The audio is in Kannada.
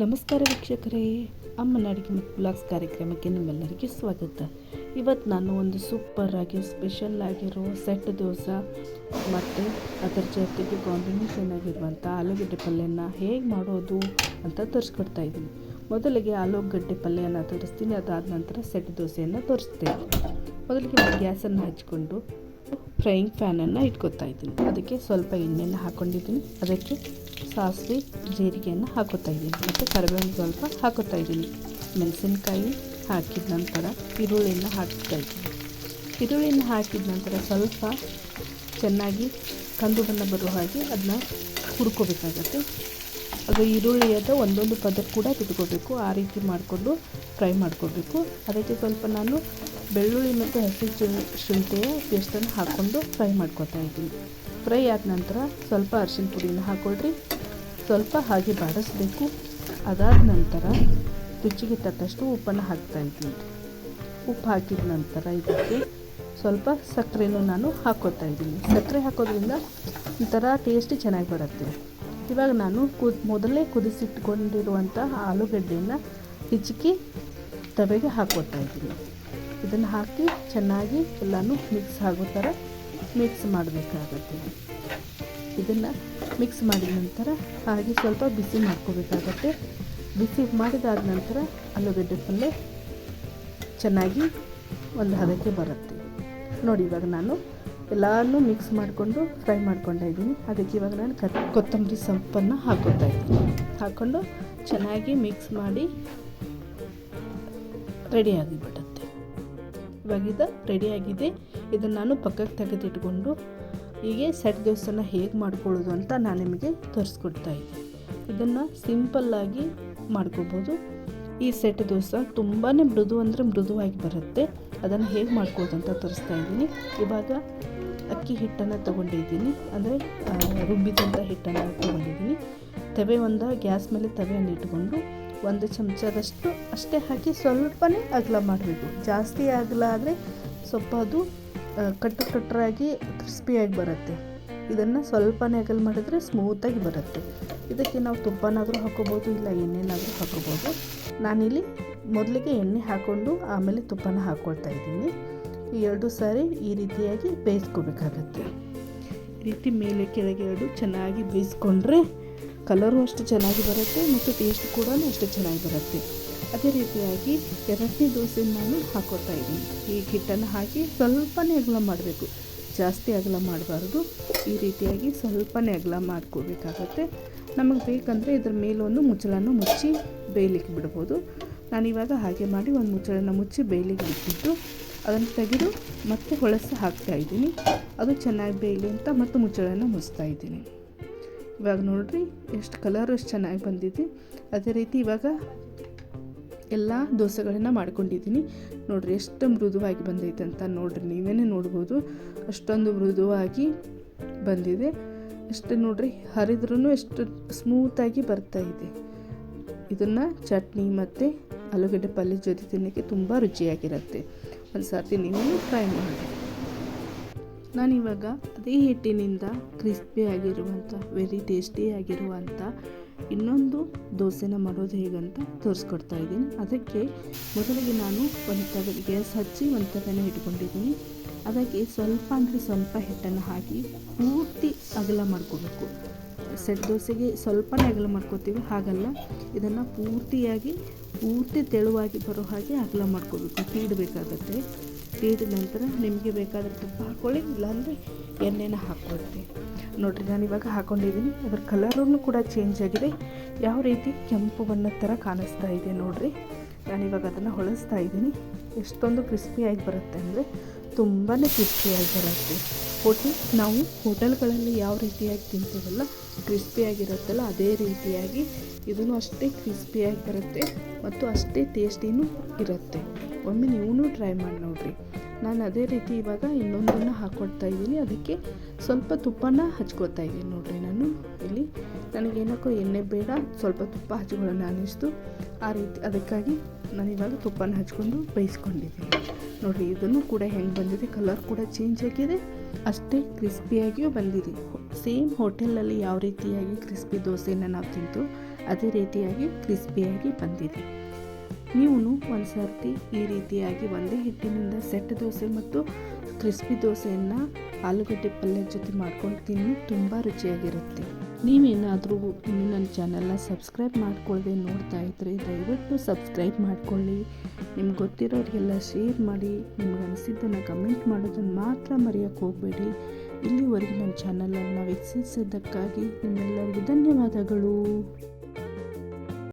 ನಮಸ್ಕಾರ ವೀಕ್ಷಕರೇ ಅಮ್ಮನ ಅಡುಗೆ ಮತ್ತು ಬ್ಲಾಗ್ಸ್ ಕಾರ್ಯಕ್ರಮಕ್ಕೆ ನಿಮ್ಮೆಲ್ಲರಿಗೆ ಸ್ವಾಗತ. ಇವತ್ತು ನಾನು ಒಂದು ಸೂಪರ್ ಆಗಿ ಸ್ಪೆಷಲ್ ಆಗಿರೋ ಸೆಟ್ ದೋಸೆ ಮತ್ತು ಅದರ ಜೊತೆಗೆ ಕಾಂಬಿನೇಷನ್ ಆಗಿರುವಂಥ ಆಲೂಗಡ್ಡೆ ಪಲ್ಯನ ಹೇಗೆ ಮಾಡೋದು ಅಂತ ತೋರಿಸ್ಕೊಡ್ತಾ ಇದ್ದೀನಿ. ಮೊದಲಿಗೆ ಆಲೂಗಡ್ಡೆ ಪಲ್ಯನ ತೋರಿಸ್ತೀನಿ, ಅದಾದ ನಂತರ ಸೆಟ್ ದೋಸೆಯನ್ನು ತೋರಿಸ್ತೇನೆ. ಮೊದಲಿಗೆ ಗ್ಯಾಸನ್ನು ಹಚ್ಕೊಂಡು ಫ್ರೈಯಿಂಗ್ ಫ್ಯಾನನ್ನು ಇಟ್ಕೊತಾ ಇದ್ದೀನಿ. ಅದಕ್ಕೆ ಸ್ವಲ್ಪ ಎಣ್ಣೆನ ಹಾಕ್ಕೊಂಡಿದ್ದೀನಿ ಅದಕ್ಕೆ ಸಾಸಿವೆ, ಜೀರಿಗೆಯನ್ನು ಹಾಕುತ್ತಾ ಇದ್ದೀನಿ. ಮತ್ತು ಕರಿಬೇವು ಸ್ವಲ್ಪ ಹಾಕೋತಾ ಇದ್ದೀನಿ. ಮೆಣಸಿನ್ಕಾಯಿ ಹಾಕಿದ ನಂತರ ಈರುಳ್ಳಿಯನ್ನು ಹಾಕ್ತಾ ಇದ್ದೀನಿ. ಈರುಳ್ಳಿಯನ್ನು ಹಾಕಿದ ನಂತರ ಸ್ವಲ್ಪ ಚೆನ್ನಾಗಿ ಕಂದು ಬಣ್ಣ ಬರುವ ಹಾಗೆ ಅದನ್ನ ಹುರ್ಕೋಬೇಕಾಗತ್ತೆ. ಅದು ಈರುಳ್ಳಿಯಾದ ಒಂದೊಂದು ಪದ ಕೂಡ ತಿದ್ಕೋಬೇಕು ಆ ರೀತಿ ಮಾಡಿಕೊಂಡು ಫ್ರೈ ಮಾಡ್ಕೋಬೇಕು. ಅದಕ್ಕೆ ಸ್ವಲ್ಪ ನಾನು ಬೆಳ್ಳುಳ್ಳಿ ಮತ್ತು ಹಸಿ ಶುಂಠಿಯ ಪೇಸ್ಟನ್ನು ಹಾಕ್ಕೊಂಡು ಫ್ರೈ ಮಾಡ್ಕೊತಾ ಇದ್ದೀನಿ. ಫ್ರೈ ಆದ ನಂತರ ಸ್ವಲ್ಪ ಅರಿಶಿನ ಪುಡಿನ ಹಾಕ್ಕೊಳ್ರಿ ಸ್ವಲ್ಪ ಹಾಗೆ ಬಾಡಿಸ್ಬೇಕು. ಅದಾದ ನಂತರ ರುಚಿಗೆ ತಕ್ಕಷ್ಟು ಉಪ್ಪನ್ನು ಹಾಕ್ತಾ ಇದ್ದೀನಿ. ಉಪ್ಪು ಹಾಕಿದ ನಂತರ ಇದಕ್ಕೆ ಸ್ವಲ್ಪ ಸಕ್ಕರೆನೂ ನಾನು ಹಾಕೋತಾ ಇದ್ದೀನಿ. ಸಕ್ಕರೆ ಹಾಕೋದ್ರಿಂದ ಒಂಥರ ಟೇಸ್ಟ್ ಚೆನ್ನಾಗಿ ಬರುತ್ತೆ. ಇವಾಗ ನಾನು ಕುದ್, ಮೊದಲೇ ಕುದಿಸಿಟ್ಕೊಂಡಿರುವಂಥ ಆಲೂಗಡ್ಡೆಯನ್ನು ಹಿಚಕಿ ತವೆಗೆ ಹಾಕೋತಾ ಇದ್ದೀನಿ. ಇದನ್ನು ಹಾಕಿ ಚೆನ್ನಾಗಿ ಎಲ್ಲನೂ ಮಿಕ್ಸ್ ಆಗೋ ಥರ ಮಿಕ್ಸ್ ಮಾಡಬೇಕಾಗತ್ತೆ. ಇದನ್ನು ಮಿಕ್ಸ್ ಮಾಡಿದ ನಂತರ ಹಾಗೆ ಸ್ವಲ್ಪ ಬಿಸಿ ಮಾಡ್ಕೋಬೇಕಾಗತ್ತೆ. ಬಿಸಿ ಮಾಡಿದಾದ ನಂತರ ಆಲೂಗಡ್ಡೆ ಪಲ್ಯ ಚೆನ್ನಾಗಿ ಒಂದು ಹದಕ್ಕೆ ಬರುತ್ತೆ. ನೋಡಿ, ಇವಾಗ ನಾನು ಎಲ್ಲನೂ ಮಿಕ್ಸ್ ಮಾಡಿಕೊಂಡು ಫ್ರೈ ಮಾಡ್ಕೊಂಡ ಇದ್ದೀನಿ. ಅದಕ್ಕೆ ಇವಾಗ ನಾನು ಕತ್ ಕೊತ್ತಂಬರಿ ಸೊಪ್ಪನ್ನು ಹಾಕೋತಾ ಇದ್ದೀನಿ. ಹಾಕ್ಕೊಂಡು ಚೆನ್ನಾಗಿ ಮಿಕ್ಸ್ ಮಾಡಿ ರೆಡಿ ಆಗಿಬಿಡುತ್ತೆ. ಇವಾಗ ಇದು ರೆಡಿಯಾಗಿದೆ ಇದನ್ನು ನಾನು ಪಕ್ಕಕ್ಕೆ ತೆಗೆದಿಟ್ಕೊಂಡು ಹೀಗೆ ಸೆಟ್ ದೋಸೆನ ಹೇಗೆ ಮಾಡ್ಕೊಳ್ಳೋದು ಅಂತ ನಾನು ನಿಮಗೆ ತೋರಿಸ್ಕೊಡ್ತಾ ಇದ್ದೆ. ಇದನ್ನು ಸಿಂಪಲ್ಲಾಗಿ ಮಾಡ್ಕೋಬೋದು. ಈ ಸೆಟ್ ದೋಸೆ ತುಂಬಾ ಮೃದು ಅಂದರೆ ಮೃದುವಾಗಿ ಬರುತ್ತೆ. ಅದನ್ನು ಹೇಗೆ ಮಾಡ್ಕೊಳ್ಳೋದು ಅಂತ ತೋರಿಸ್ತಾ ಇದ್ದೀನಿ. ಇವಾಗ ಅಕ್ಕಿ ಹಿಟ್ಟನ್ನು ತೊಗೊಂಡಿದ್ದೀನಿ. ಅಂದರೆ ರುಬ್ಬಿದಂಥ ಹಿಟ್ಟನ್ನು ತೊಗೊಂಡಿದ್ದೀನಿ. ತವೆ ಒಂದು, ಗ್ಯಾಸ್ ಮೇಲೆ ತವೆಯನ್ನು ಇಟ್ಕೊಂಡು ಒಂದು ಚಮಚದಷ್ಟು ಅಷ್ಟೇ ಹಾಕಿ ಸ್ವಲ್ಪನೇ ಅಗಲ ಮಾಡಬೇಕು. ಜಾಸ್ತಿ ಅಗಲ ಆದರೆ ಸ್ವಲ್ಪ ಅದು ಕಟ್ಟು ಕಟ್ಟರಾಗಿ ಕ್ರಿಸ್ಪಿಯಾಗಿ ಬರುತ್ತೆ. ಇದನ್ನು ಸ್ವಲ್ಪನೇ ಅಗಲ ಮಾಡಿದ್ರೆ ಸ್ಮೂತಾಗಿ ಬರುತ್ತೆ. ಇದಕ್ಕೆ ನಾವು ತುಪ್ಪನಾದರೂ ಹಾಕೋಬೋದು, ಇಲ್ಲ ಎಣ್ಣೆನಾದರೂ ಹಾಕೋಬೋದು. ನಾನಿಲ್ಲಿ ಮೊದಲಿಗೆ ಎಣ್ಣೆ ಹಾಕ್ಕೊಂಡು ಆಮೇಲೆ ತುಪ್ಪನ ಹಾಕ್ಕೊಳ್ತಾ ಇದ್ದೀನಿ. ಎರಡು ಸಾರಿ ಈ ರೀತಿಯಾಗಿ ಬೇಯಿಸ್ಕೋಬೇಕಾಗತ್ತೆ. ಈ ರೀತಿ ಮೇಲೆ ಕೆಳಗೆ ಎರಡು ಚೆನ್ನಾಗಿ ಬೇಯಿಸ್ಕೊಂಡ್ರೆ ಕಲರು ಅಷ್ಟು ಚೆನ್ನಾಗಿ ಬರುತ್ತೆ ಮತ್ತು ಟೇಸ್ಟ್ ಕೂಡ ಅಷ್ಟು ಚೆನ್ನಾಗಿ ಬರುತ್ತೆ. ಅದೇ ರೀತಿಯಾಗಿ ಎರಡನೇ ದೋಸೆ ನಾನು ಹಾಕೋತಾ ಇದ್ದೀನಿ. ಈ ಹಿಟ್ಟನ್ನು ಹಾಕಿ ಸ್ವಲ್ಪನೇ ಅಗಲ ಮಾಡಬೇಕು. ಜಾಸ್ತಿ ಅಗಲ ಮಾಡಬಾರ್ದು. ಈ ರೀತಿಯಾಗಿ ಸ್ವಲ್ಪನೇ ಅಗಲ ಮಾಡ್ಕೋಬೇಕಾಗತ್ತೆ ನಮಗೆ ಬೇಕಂದರೆ ಇದ್ರ ಮೇಲೊಂದು ಮುಚ್ಚಳನ ಮುಚ್ಚಿ ಬೇಯಲಿಕ್ಕೆ ಬಿಡ್ಬೋದು. ನಾನಿವಾಗ ಹಾಗೆ ಮಾಡಿ ಒಂದು ಮುಚ್ಚಳನ ಮುಚ್ಚಿ ಬೇಯಲಿಕ್ಕೆ ಬಿಟ್ಬಿಟ್ಟು ಅದನ್ನು ತೆಗೆದು ಮತ್ತೆ ಹೊಳಸಿ ಹಾಕ್ತಾಯಿದ್ದೀನಿ ಅದು ಚೆನ್ನಾಗಿ ಬೇಯಲಿ ಅಂತ ಮತ್ತು ಮುಚ್ಚಳನ ಮುಚ್ತಾ ಇದ್ದೀನಿ. ಇವಾಗ ನೋಡಿರಿ ಎಷ್ಟು ಕಲರ್ ಎಷ್ಟು ಚೆನ್ನಾಗಿ ಬಂದಿದೆ. ಅದೇ ರೀತಿ ಇವಾಗ ಎಲ್ಲ ದೋಸೆಗಳನ್ನ ಮಾಡ್ಕೊಂಡಿದ್ದೀನಿ. ನೋಡಿರಿ ಎಷ್ಟು ಮೃದುವಾಗಿ ಬಂದೈತೆ ಅಂತ ನೋಡಿರಿ ನೀವೇ ನೋಡ್ಬೋದು. ಅಷ್ಟೊಂದು ಮೃದುವಾಗಿ ಬಂದಿದೆ. ಎಷ್ಟು ನೋಡಿರಿ ಹರಿದ್ರೂ ಎಷ್ಟು ಸ್ಮೂತಾಗಿ ಬರ್ತಾ ಇದೆ. ಇದನ್ನು ಚಟ್ನಿ ಮತ್ತು ಆಲೂಗಡ್ಡೆ ಪಲ್ಯ ಜೊತೆ ತಿನ್ನೋಕ್ಕೆ ತುಂಬ ರುಚಿಯಾಗಿರುತ್ತೆ. ಒಂದು ಸರ್ತಿ ನೀವು ಟ್ರೈ ಮಾಡಿ. ನಾನಿವಾಗ ಅದೇ ಹಿಟ್ಟಿನಿಂದ ಕ್ರಿಸ್ಪಿ ಆಗಿರುವಂಥ ವೆರಿ ಟೇಸ್ಟಿ ಆಗಿರುವಂಥ ಇನ್ನೊಂದು ದೋಸೆನ ಮಾಡೋದು ಹೇಗಂತ ತೋರಿಸ್ಕೊಡ್ತಾ ಇದ್ದೀನಿ. ಅದಕ್ಕೆ ಮೊದಲಿಗೆ ನಾನು ಒಂದು ಗ್ಯಾಸ್ ಹಚ್ಚಿ ಒಂದು ಇಟ್ಕೊಂಡಿದ್ದೀನಿ. ಅದಕ್ಕೆ ಸ್ವಲ್ಪ ಅಂದರೆ ಸ್ವಲ್ಪ ಹಿಟ್ಟನ್ನು ಹಾಕಿ ಪೂರ್ತಿ ಅಗಲ ಮಾಡ್ಕೋಬೇಕು. ಸೆಟ್ ದೋಸೆಗೆ ಸ್ವಲ್ಪನೇ ಅಗಲ ಮಾಡ್ಕೋತೀವಿ, ಹಾಗಲ್ಲ ಇದನ್ನು ಪೂರ್ತಿಯಾಗಿ, ಪೂರ್ತಿ ತೆಳುವಾಗಿ ಬರೋ ಹಾಗೆ ಅಗಲ ಮಾಡ್ಕೋಬೇಕು, ತೀಡಬೇಕಾಗತ್ತೆ. ತೀಡಿದ ನಂತರ ನಿಮಗೆ ಬೇಕಾದರೆ ತುಪ್ಪ ಹಾಕ್ಕೊಳ್ಳಿ ಇಲ್ಲಾಂದರೆ ಎಣ್ಣೆನ ಹಾಕ್ಕೊಳ್ತೀನಿ ನೋಡಿರಿ, ನಾನು ಇವಾಗ ಹಾಕ್ಕೊಂಡಿದ್ದೀನಿ ಅದರ ಕಲರೂ ಕೂಡ ಚೇಂಜ್ ಆಗಿದೆ. ಯಾವ ರೀತಿ ಕೆಂಪು ಬಣ್ಣದ ಥರ ಕಾಣಿಸ್ತಾ ಇದೆ ನೋಡಿರಿ. ನಾನಿವಾಗ ಅದನ್ನು ಹೊಳಿಸ್ತಾ ಇದ್ದೀನಿ. ಎಷ್ಟೊಂದು ಕ್ರಿಸ್ಪಿಯಾಗಿ ಬರುತ್ತೆ ಅಂದರೆ ತುಂಬಾ ಕ್ರಿಸ್ಪಿಯಾಗಿ ಬರುತ್ತೆ. ಹೋಟೆಲ್ ನಾವು ಹೋಟೆಲ್ಗಳಲ್ಲಿ ಯಾವ ರೀತಿಯಾಗಿ ತಿಂತೀವಲ್ಲ, ಕ್ರಿಸ್ಪಿಯಾಗಿರುತ್ತಲ್ಲ ಅದೇ ರೀತಿಯಾಗಿ ಇದನ್ನು ಅಷ್ಟೇ ಕ್ರಿಸ್ಪಿಯಾಗಿ ಬರುತ್ತೆ ಮತ್ತು ಅಷ್ಟೇ ಟೇಸ್ಟಿನೂ ಇರುತ್ತೆ. ಒಮ್ಮೆ ನೀವೂ ಟ್ರೈ ಮಾಡಿ ನೋಡಿರಿ. ನಾನು ಅದೇ ರೀತಿ ಇವಾಗ ಇನ್ನೊಂದನ್ನು ಹಾಕ್ಕೊಡ್ತಾ ಇದ್ದೀನಿ. ಅದಕ್ಕೆ ಸ್ವಲ್ಪ ತುಪ್ಪನ ಹಚ್ಕೊಳ್ತಾ ಇದ್ದೀನಿ ನೋಡಿರಿ ನಾನು. ಇಲ್ಲಿ ನನಗೇನಕ್ಕೋ ಎಣ್ಣೆ ಬೇಡ, ಸ್ವಲ್ಪ ತುಪ್ಪ ಹಚ್ಕೊಳ್ಳೋಣ ಅನ್ನಿಸ್ತು. ಆ ರೀತಿ ಅದಕ್ಕಾಗಿ ನಾನು ಇವಾಗ ತುಪ್ಪನ ಹಚ್ಕೊಂಡು ಬೇಯಿಸ್ಕೊಂಡಿದ್ದೀನಿ. ನೋಡಿರಿ ಇದನ್ನು ಕೂಡ ಹೆಂಗೆ ಬಂದಿದೆ, ಕಲರ್ ಕೂಡ ಚೇಂಜ್ ಆಗಿದೆ. ಅಷ್ಟೇ ಕ್ರಿಸ್ಪಿಯಾಗಿಯೂ ಬಂದಿದೆ ಸೇಮ್ ಹೋಟೆಲಲ್ಲಿ ಯಾವ ರೀತಿಯಾಗಿ ಕ್ರಿಸ್ಪಿ ದೋಸೆನ ನಾವು ತಿಂತು, ಅದೇ ರೀತಿಯಾಗಿ ಕ್ರಿಸ್ಪಿಯಾಗಿ ಬಂದಿದೆ ನೀವು ಒಂದು ಸರ್ತಿ ಈ ರೀತಿಯಾಗಿ ಒಂದೇ ಹಿಟ್ಟಿನಿಂದ ಸೆಟ್ ದೋಸೆ ಮತ್ತು ಕ್ರಿಸ್ಪಿ ದೋಸೆಯನ್ನು ಆಲೂಗಡ್ಡೆ ಪಲ್ಯದ ಜೊತೆ ಮಾಡ್ಕೊಂಡು ತಿನ್ನಿ, ತುಂಬ ರುಚಿಯಾಗಿರುತ್ತೆ. ನೀವೇನಾದರೂ ಇನ್ನೂ ನನ್ನ ಚಾನಲ್ನ ಸಬ್ಸ್ಕ್ರೈಬ್ ಮಾಡ್ಕೊಳ್ಳದೆ ನೋಡ್ತಾ ಇದ್ದರೆ ದಯವಿಟ್ಟು ಸಬ್ಸ್ಕ್ರೈಬ್ ಮಾಡಿಕೊಳ್ಳಿ. ನಿಮ್ಗೆ ಗೊತ್ತಿರೋರಿಗೆಲ್ಲ ಶೇರ್ ಮಾಡಿ. ನಿಮ್ಗೆ ಅನಿಸಿದ್ದನ್ನು ಕಮೆಂಟ್ ಮಾಡೋದನ್ನು ಮಾತ್ರ ಮರೆಯೋಕ್ಕೆ ಹೋಗಬೇಡಿ. ಇಲ್ಲಿವರೆಗೂ ನನ್ನ ಚಾನಲನ್ನು ವೀಕ್ಷಿಸಿದ್ದಕ್ಕಾಗಿ ನಿಮ್ಮೆಲ್ಲರಿಗೂ ಧನ್ಯವಾದಗಳು.